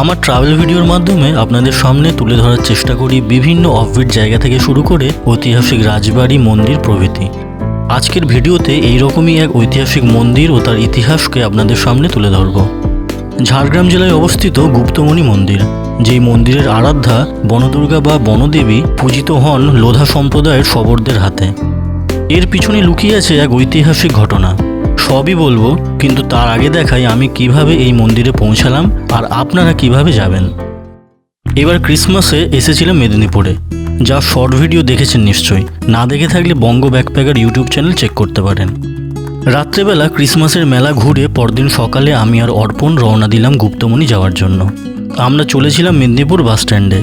আমার ট্রাভেল ভিডিওর মাধ্যমে আপনাদের সামনে তুলে ধরার চেষ্টা করি বিভিন্ন অফবিট জায়গা থেকে শুরু করে ঐতিহাসিক রাজবাড়ি, মন্দির প্রভৃতি। আজকের ভিডিওতে এই রকমই এক ঐতিহাসিক মন্দির ও তার ইতিহাসকে আপনাদের সামনে তুলে ধরব। ঝাড়গ্রাম জেলায় অবস্থিত গুপ্তমণি মন্দির, যেই মন্দিরের আরাধ্যা বনদুর্গা বা বনদেবী পূজিত হন লোধা সম্প্রদায়ের শবরদের হাতে। এর পিছনে লুকিয়ে আছে এক ঐতিহাসিক ঘটনা। সবই বলব, কিন্তু তার আগে দেখাই আমি কীভাবে এই মন্দিরে পৌঁছালাম আর আপনারা কীভাবে যাবেন। এবার ক্রিসমাসে এসেছিলাম মেদিনীপুরে। যা শর্ট ভিডিও দেখেছেন নিশ্চয়ই। না দেখে থাকলে Bongo backpacker YouTube channel check করতে পারেন। রাত্রেবেলা ক্রিসমাসের মেলা ঘুরে পরদিন সকালে আমি আর অর্পণ রওনা দিলাম গুপ্তমণি যাওয়ার জন্য। আমরা চলেছিলাম মেদিনীপুর বাসস্ট্যান্ডে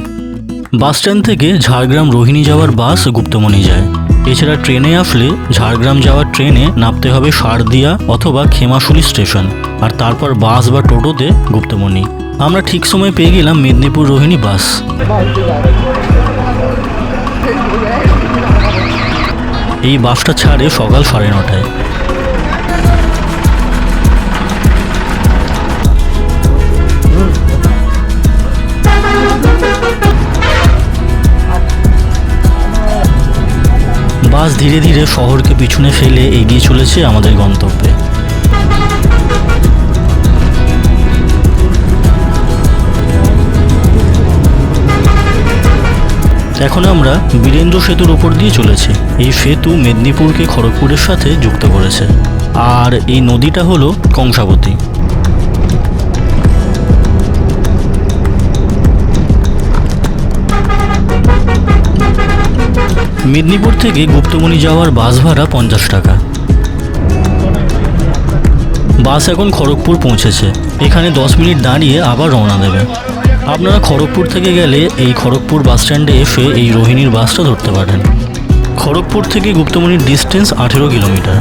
বাসস্ট্যান্ড থেকে ঝাড়গ্রাম রোহিণী যাওয়ার বাস গুপ্তমণি যায়। এছাড়া ট্রেনে আসলে ঝাড়গ্রাম যাওয়ার ট্রেনে নামতে হবে সারদিয়া অথবা খেমাশুলি স্টেশন, আর তারপর বাস বা টোটোতে গুপ্তমণি। আমরা ঠিক সময় পেয়ে গেলাম মেদিনীপুর রোহিণী বাস। এই বাসটা ছাড়ে সকাল সাড়ে নটায়। বাস ধীরে ধীরে শহরকে পিছনে ফেলে এগিয়ে চলেছে আমাদের গন্তব্যে। এখন আমরা বীরেন্দ্র সেতুর উপর দিয়ে চলেছি। এই সেতু মেদিনীপুরকে খড়গপুরের সাথে যুক্ত করেছে। আর এই নদীটা হলো কংসাবতী। মেদিনীপুর থেকে গুপ্তমণি যাওয়ার বাস ভাড়া পঞ্চাশ টাকা। বাস এখন খড়গপুর পৌঁছেছে। এখানে দশ মিনিট দাঁড়িয়ে আবার রওনা দেবে। আপনারা খড়গপুর থেকে গেলে এই খড়গপুর বাস স্ট্যান্ডে এসে এই রোহিণীর বাসটা ধরতে পারেন। খড়গপুর থেকে গুপ্তমণির ডিস্টেন্স আঠেরো কিলোমিটার।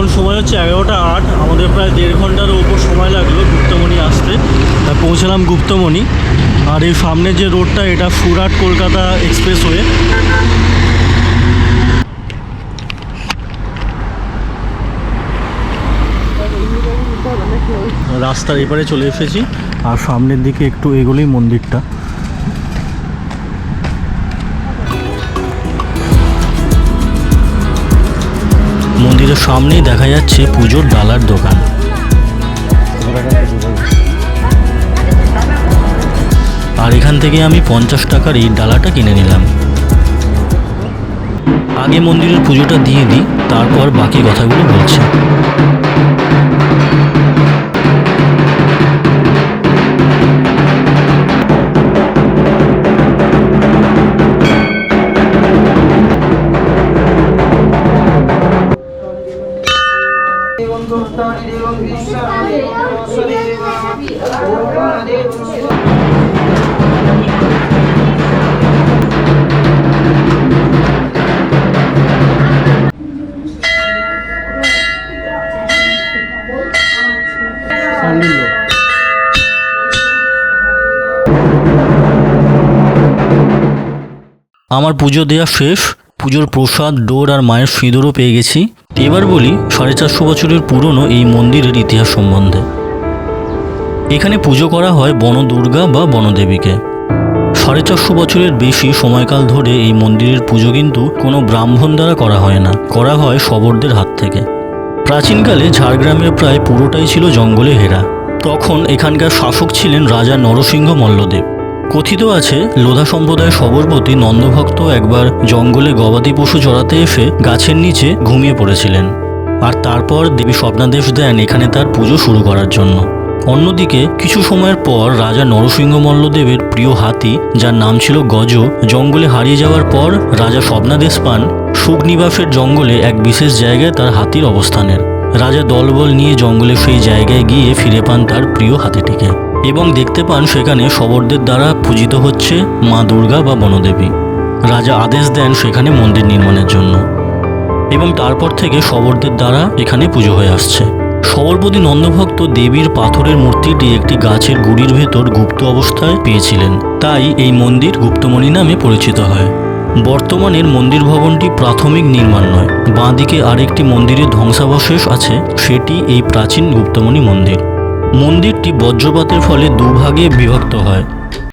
এখন সময় হচ্ছে এগারোটা আট। আমাদের প্রায় দেড় ঘণ্টার উপর সময় লাগল গুপ্তমণি আসতে। পৌঁছালাম গুপ্তমণি। আর এই সামনে যে রোডটা, এটা সুরাট কলকাতা এক্সপ্রেসওয়ে। রাস্তার এপারে চলে এসেছি। আর সামনের দিকে একটু এগোলেই মন্দিরটা। মন্দিরের সামনেই দেখা যাচ্ছে পুজোর ডালার দোকান। আর এখান থেকে আমি পঞ্চাশ টাকার এই ডালাটা কিনে নিলাম। আগে মন্দিরের পুজোটা দিয়ে দিই, তারপর বাকি কথাগুলো বলছি। আমার পুজো দেওয়া শেষ পুজোর প্রসাদ ডোর আর মায়ের সিঁদুরও পেয়ে গেছি। এবার বলি সাড়ে চারশো বছরের পুরনো এই মন্দিরের ইতিহাস সম্বন্ধে। এখানে পুজো করা হয় বনদুর্গা বা বনদেবীকে। সাড়ে চারশো বছরের বেশি সময়কাল ধরে এই মন্দিরের পুজো কিন্তু কোনো ব্রাহ্মণ দ্বারা করা হয় না, করা হয় শবরদের হাত থেকে। প্রাচীনকালে ঝাড়গ্রামের প্রায় পুরোটাই ছিল জঙ্গলে ঘেরা। তখন এখানকার শাসক ছিলেন রাজা নরসিংহ মল্লদেব। কথিত আছে, লোধা সম্প্রদায়ের সবরবতী নন্দভক্ত একবার জঙ্গলে গবাদি পশু চড়াতে এসে গাছের নিচে ঘুমিয়ে পড়েছিলেন। আর তারপর দেবী স্বপ্নাদেশ দেন এখানে তার পুজো শুরু করার জন্য। অন্যদিকে কিছু সময়ের পর রাজা নরসিংহ মল্লদেবের প্রিয় হাতি, যার নাম ছিল গজ, জঙ্গলে হারিয়ে যাওয়ার পর রাজা স্বপ্নাদেশ পান সুখনিবাসের জঙ্গলে এক বিশেষ জায়গায় তার হাতির অবস্থানের। রাজা দলবল নিয়ে জঙ্গলে সেই জায়গায় গিয়ে ফিরে পান তার প্রিয় হাতিটিকে। এবং দেখতে পান সেখানে শবরদের দ্বারা পূজিত হচ্ছে মা দুর্গা বা বনদেবী। রাজা আদেশ দেন সেখানে মন্দির নির্মাণের জন্য। এবং তারপর থেকে শবরদের দ্বারা এখানে পুজো হয়ে আসছে। শবরপতি নন্দভক্ত দেবীর পাথরের মূর্তিটি একটি গাছের গুড়ির ভেতর গুপ্ত অবস্থায় পেয়েছিলেন। তাই এই মন্দির গুপ্তমণি নামে পরিচিত হয়। বর্তমানের মন্দির ভবনটি প্রাথমিক নির্মাণ নয়। বাঁদিকে আরেকটি মন্দিরের ধ্বংসাবশেষ আছে। সেটি এই প্রাচীন গুপ্তমণি মন্দির। মন্দিরটি বজ্রপাতের ফলে দুভাগে বিভক্ত হয়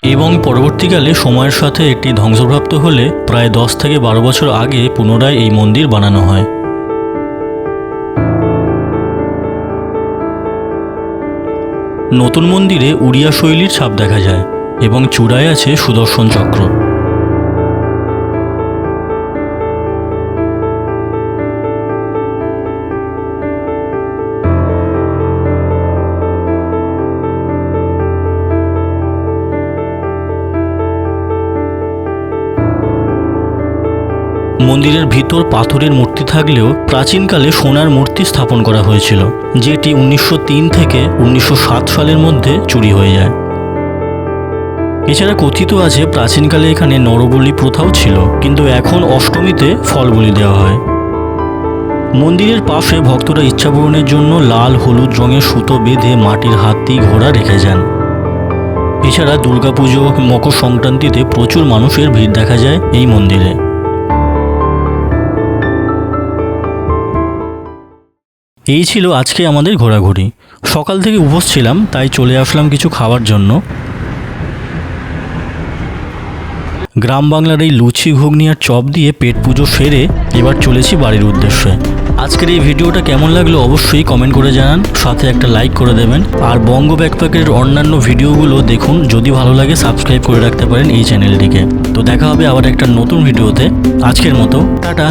এবং পরবর্তীকালে সময়ের সাথে এটি ধ্বংসপ্রাপ্ত হলে প্রায় দশ থেকে বারো বছর আগে পুনরায় এই মন্দির বানানো হয়। নতুন মন্দিরে উড়িয়া শৈলীর ছাপ দেখা যায় এবং চূড়ায় আছে সুদর্শন চক্র। মন্দিরের ভিতর পাথরের মূর্তি থাকলেও প্রাচীনকালে সোনার মূর্তি স্থাপন করা হয়েছিল, যেটি উনিশশো তিন থেকে উনিশশো সাত সালের মধ্যে চুরি হয়ে যায়। এছাড়া কথিত আছে, প্রাচীনকালে এখানে নরবলি প্রথাও ছিল, কিন্তু এখন অষ্টমীতে ফল বলি দেওয়া হয়। মন্দিরের পাশে ভক্তরা ইচ্ছা পূরণের জন্য লাল, হলুদ রঙের সুতো বেঁধে মাটির হাতি ঘোড়া রেখে যান। এছাড়া দুর্গাপুজো মকর সংক্রান্তিতে প্রচুর মানুষের ভিড় দেখা যায় এই মন্দিরে। এই ছিল আজকে আমাদের ঘোরাঘুরি। সকাল থেকে উপোস ছিলাম, তাই চলে আসলাম কিছু খাওয়ার জন্য। গ্রাম বাংলার এই লুচি ঘুগনি আর চপ দিয়ে পেট পুজো সেরে এবার চলেছি বাড়ির উদ্দেশ্যে। আজকের এই ভিডিওটা কেমন লাগল অবশ্যই কমেন্ট করে জানান, সাথে একটা লাইক করে দেবেন। আর বঙ্গ ব্যাকপ্যাকের অন্যান্য ভিডিওগুলো দেখুন, যদি ভালো লাগে সাবস্ক্রাইব করে রাখতে পারেন এই চ্যানেলটিকে তো দেখা হবে আবার একটা নতুন ভিডিওতে। আজকের মতো, টাটা।